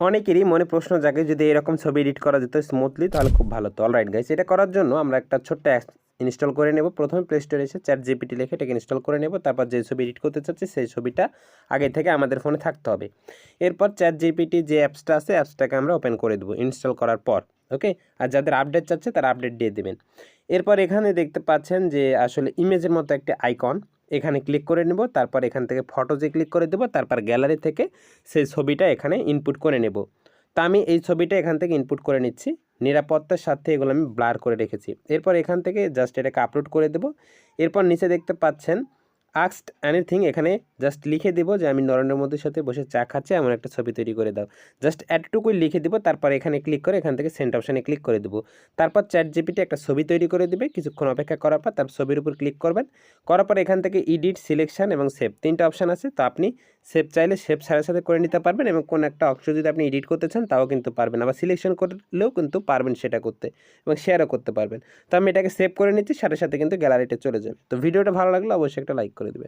অনেকেরই মনে প্রশ্ন জাগে, যদি এরকম ছবি এডিট করা যেত স্মুথলি তাহলে খুব ভালো তো অলরাইট গাইস এটা করার জন্য আমরা একটা ছোট্ট ইনস্টল করে নেব। প্রথমে প্লে স্টোরে এসে চ্যাট জিপিটি লিখে এটাকে ইনস্টল করে নেব। তারপর যে ছবি এডিট করতে চাচ্ছি, সেই ছবিটা আগে থেকে আমাদের ফোনে থাকতে হবে। এরপর চ্যাট জিপিটি যে অ্যাপসটা আছে, অ্যাপসটাকে আমরা ওপেন করে দেবো ইনস্টল করার পর ওকে আর যাদের আপডেট চাচ্ছে, তারা আপডেট দিয়ে দেবেন। এরপর এখানে দেখতে পাচ্ছেন যে আসলে ইমেজের মতো একটা আইকন এখানে ক্লিক করে নেব, তারপর এখান থেকে ফটোজে ক্লিক করে দেব, তারপর গ্যালারি থেকে সেই ছবিটা এখানে ইনপুট করে নেব। তা আমি এই ছবিটা এখান থেকে ইনপুট করে নিচ্ছি, নিরাপত্তার সাথে এগুলো আমি ব্লার করে রেখেছি। এরপর এখান থেকে জাস্ট এটাকে আপলোড করে দেব। এরপর নিচে দেখতে পাচ্ছেন আক্সড এনিথিং এখানে জাস্ট লিখে দেবো যে আমি নরেন্দ্র মোদীর সাথে বসে চা খাচ্ছি, এমন একটা ছবি তৈরি করে দাও। জাস্ট এতটুকুই লিখে দেবো, তারপর এখানে ক্লিক করে এখান থেকে সেন্ট অপশানে ক্লিক করে দেবো। তারপর চ্যাট জিপিটি একটা ছবি তৈরি করে দেবে, কিছুক্ষণ অপেক্ষা করার পর তার ছবির উপর ক্লিক করবেন। করার পর এখান থেকে ইডিট সিলেকশন এবং সেভ তিনটা অপশান আছে। তো আপনি সেভ চাইলে সেপ সাথে সাথে করে নিতে পারবেন এবং কোনো একটা অংশ যদি আপনি এডিট করতে চান, তাও কিন্তু পারবেন। আবার সিলেকশন করলেও কিন্তু পারবেন সেটা করতে এবং শেয়ারও করতে পারবেন। তো আমি এটাকে সেভ করে নিচ্ছি, সাথে সাথে কিন্তু গ্যালারিতে চলে যাবে। তো ভিডিওটা ভালো লাগলে অবশ্যই একটা লাইক করে দেবেন।